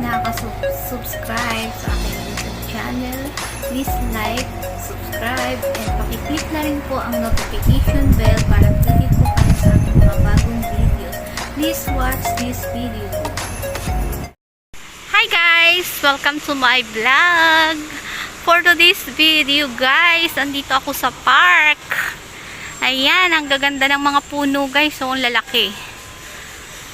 nakaka-subscribe sa aking YouTube channel, please like, subscribe, and pakiclick na rin po ang notification bell para updated po kayo sa aking mga bagong videos. Please watch this video. Hi guys! Welcome to my vlog! For today's video guys, andito ako sa park. Ayan, ang gaganda ng mga puno guys. So, ang lalaki.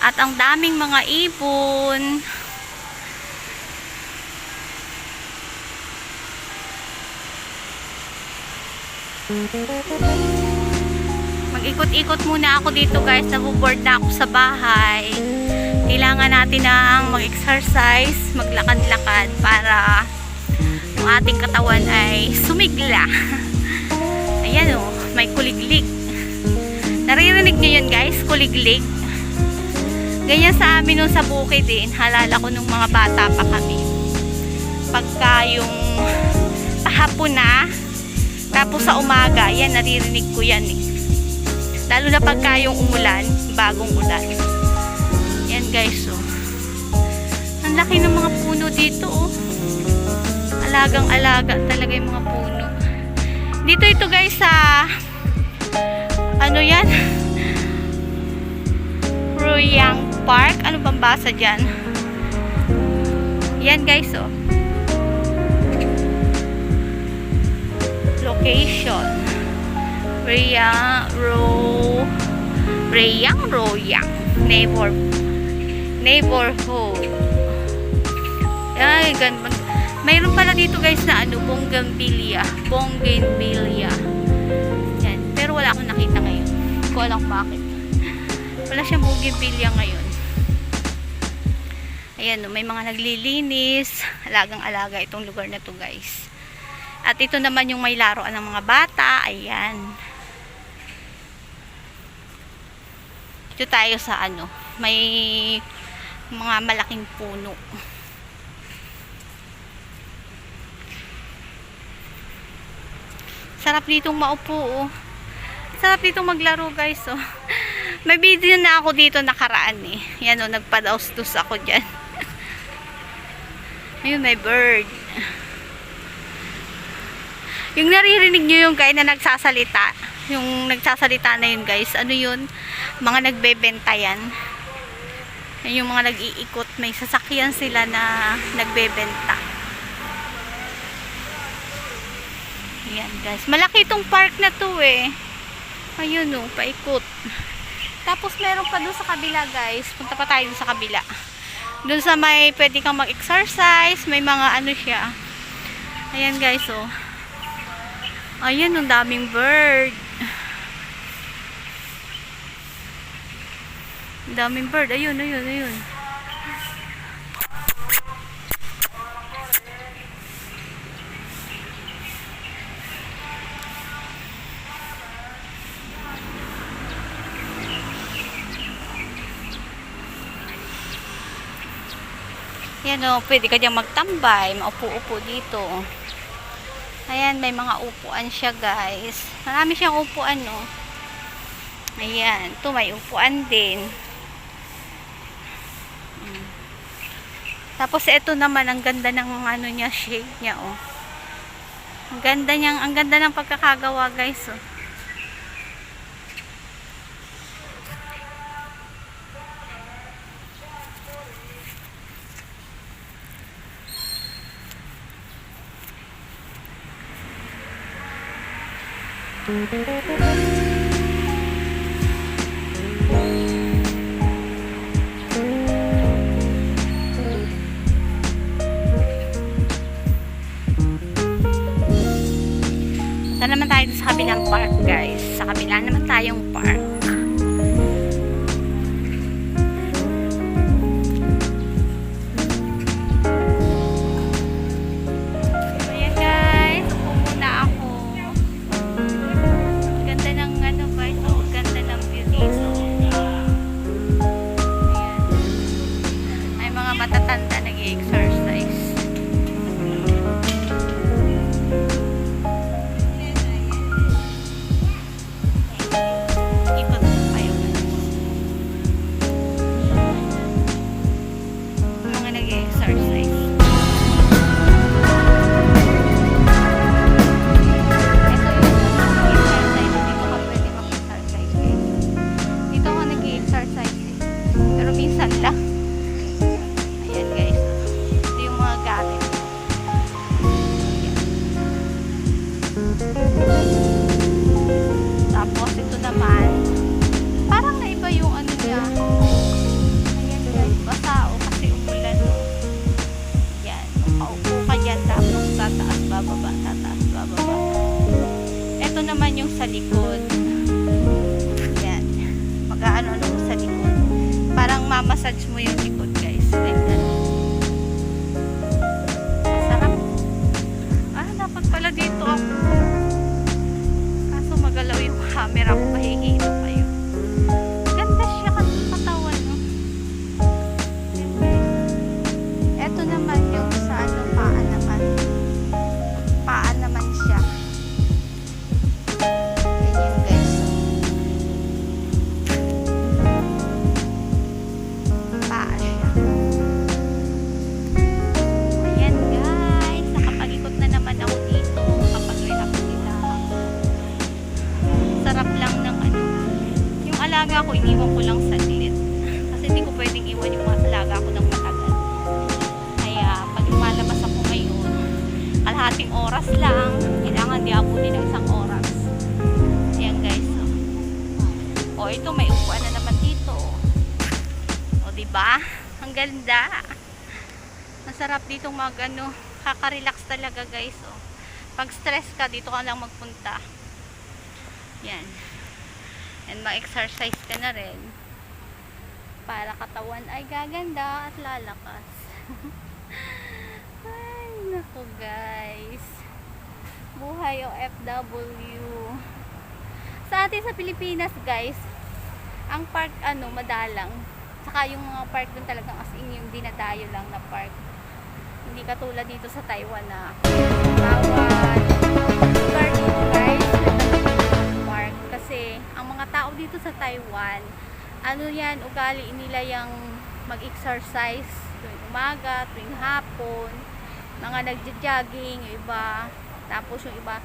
At ang daming mga ibon. Mag-ikot-ikot muna ako dito guys. Nabuboard na ako sa bahay. Kailangan natin ng mag-exercise, maglakad-lakad para yung ating katawan ay sumigla. Ayan o, may kuliglig. Naririnig nyo yun guys, kuliglig. Ganyan sa amin nung sa bukid din. Halala ko nung mga bata pa kami. Pagka yung pahapon na, tapos sa umaga, yan, naririnig ko yan eh. Lalo na pagka yung umulan, bagong ulan. Yan guys, oh. Ang laki ng mga puno dito, oh. Alagang-alaga talaga yung mga puno. Dito ito guys sa ano yan? Ruyang Park. Ano bang basa dyan? Yan guys, oh. Location. Ruyang, Ro, Reyang, Royang. Neighbor, neighborhood. Ay, gan Mayroon pala dito guys na ano, Bonggambilia. Bonggambilia. Yan. Pero wala akong nakita ngayon. Hindi ko alam bakit. Wala siyang Bonggambilia ngayon. Ayan, may mga naglilinis. Alagang-alaga itong lugar na to guys. At ito naman yung may laruan ng mga bata. Ayan. Dito tayo sa ano, may mga malaking puno. Sarap ditong maupo, oh. Sarap ditong maglaro, guys, oh. May video na ako dito nakaraan, eh. Yan, oh, nagpadaustos ako dyan. Ayun, may bird. Yung naririnig nyo yung guy na nagsasalita, yung nagsasalita na yun, guys, ano yun? Mga nagbebenta yan. Yung mga nag-iikot. May sasakyan sila na nagbebenta. Ayan guys. Malaki itong park na to eh. Ayun oh, paikot. Tapos meron pa doon sa kabila guys. Punta pa tayo sa kabila. Doon sa may pwede kang mag-exercise. May mga ano siya. Ayan guys oh. Ayan, ang daming bird. Ang daming bird. Ayun, ayun, ayun. Yan o, pwede ka diyang magtambay, maupo-upo dito. Ayan, may mga upuan siya guys. Marami siyang upuan no. Ayan, ito may upuan din. Mm. Tapos ito naman, ang ganda ng ano niya, shade niya oh. Ang ganda niyang, ang ganda ng pagkakagawa guys oh. Punta naman tayo sa kabilang park guys. Sa kabila naman tayong park. Alaga ko, iniwan ko lang saglit. Kasi hindi ko pwedeng iwan yung alaga ko ng matagal. Kaya pag lumalabas ako ngayon, kalahating oras lang. Kailangan di abutin ng isang oras. Ayan guys. O, ito may upuan na naman dito. O, di ba? Ang ganda. Masarap dito mag ano, kaka-relax talaga guys. O. Pag stress ka, dito ka lang magpunta. Yan. And ma-exercise ka na rin. Para katawan ay gaganda at lalakas. ay, nako guys. Buhay OFW. Sa atin sa Pilipinas guys, ang park ano, madalang. Saka yung mga park dun talagang as in yung dinadayo lang na park. Hindi katulad dito sa Taiwan na bawal guys kasi ang mga tao dito sa Taiwan ano yan, ugali nila yung mag-exercise tuwing umaga, tuwing hapon mga nagja-jogging, yung iba. Tapos yung iba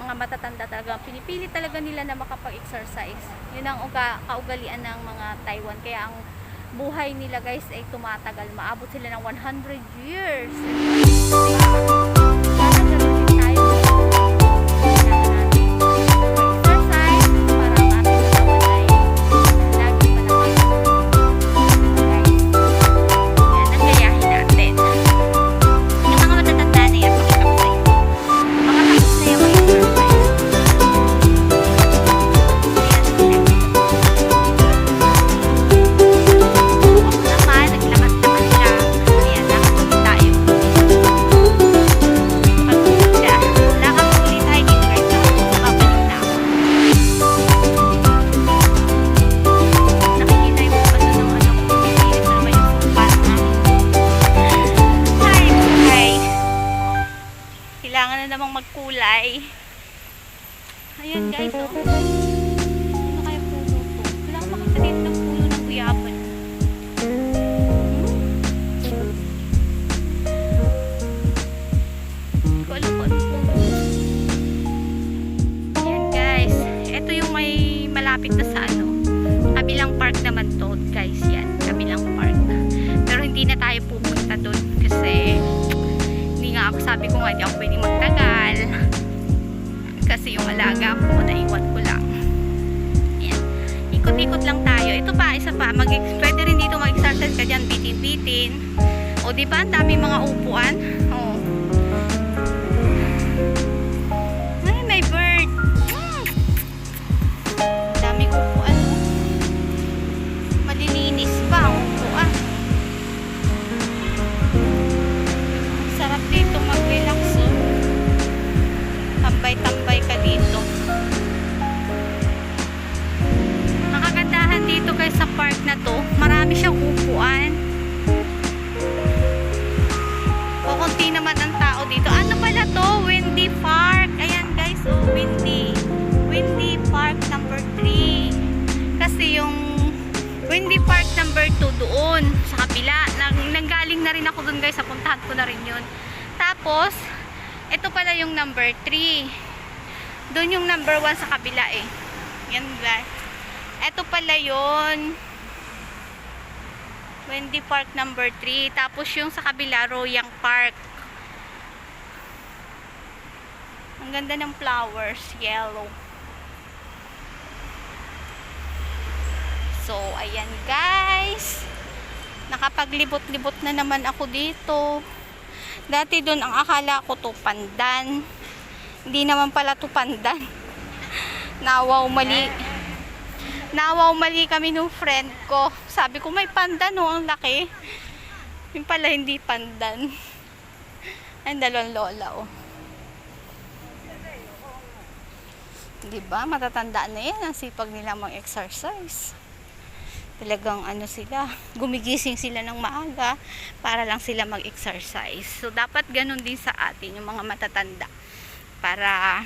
mga matatanda talaga pinipili talaga nila na makapag-exercise. Yun ang uga, kaugalian ng mga Taiwan. Kaya ang buhay nila guys ay tumatagal. Maabot sila ng 100 years ikot-ikot lang tayo. Ito pa, isa pa. Mag pwede rin dito mag-exercise ka dyan bitin-bitin. O di ba? Ang dami mga upuan Windy Park number 2 doon sa kabila. Nang, nanggaling na rin ako doon guys. Napuntahan ko na rin yun. Tapos, ito pala yung number 3. Doon yung number 1 sa kabila eh. Yan guys. Ito pala yun. Wendy Park number 3. Tapos yung sa kabila, Royang Park. Ang ganda ng flowers. Yellow. So, ayan guys. Nakapaglibot-libot na naman ako dito. Dati doon ang akala ko to pandan. Hindi naman pala to pandan. Nawaw mali. Nawaw mali kami nung friend ko. Sabi ko may pandan no, ang laki. Yung pala hindi pandan. Ang dalawang lola oh. Diba? Matatanda na yan. Ang sipag nila mag-exercise. Talagang ano sila, gumigising sila ng maaga para lang sila mag-exercise. So, dapat ganun din sa atin, yung mga matatanda. Para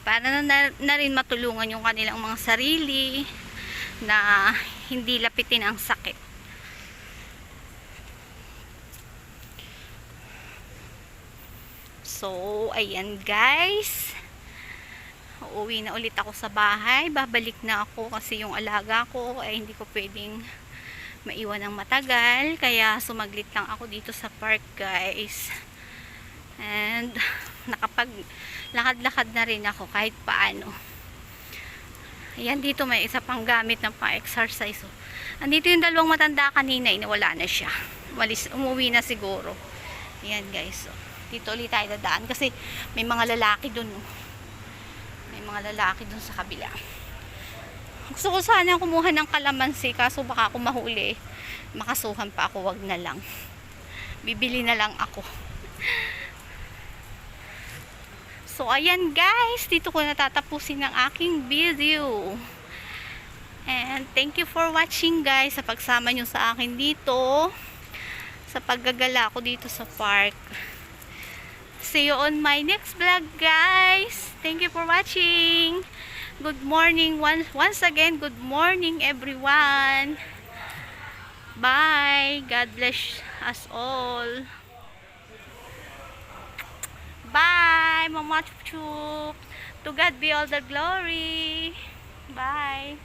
para na, na, rin matulungan yung kanilang mga sarili na hindi lapitin ang sakit. So, ayan guys. Uuwi na ulit ako sa bahay. Babalik na ako kasi yung alaga ko ay hindi ko pwedeng maiwan ng matagal. Kaya sumaglit lang ako dito sa park guys. And nakapag lakad-lakad na rin ako kahit paano. Ayan dito may isa pang gamit ng pang-exercise. Oh. Andito yung dalawang matanda kanina, inawala na siya. Walis, umuwi na siguro. Ayan guys. Oh. Dito ulit tayo dadaan kasi may mga lalaki dun. Oh. Mga lalaki dun sa kabila. Gusto ko sana kumuha ng kalamansi kaso baka ako mahuli. Makasuhan pa ako, wag na lang. Bibili na lang ako. So, ayan guys, dito ko natatapusin ang aking video. And thank you for watching guys sa pagsama nyo sa akin dito. Sa paggagala ko dito sa park. See you on my next vlog guys. Thank you for watching. Good morning once, once again. Good morning everyone. Bye. God bless us all. Bye, Mama Chup. To God be all the glory. Bye.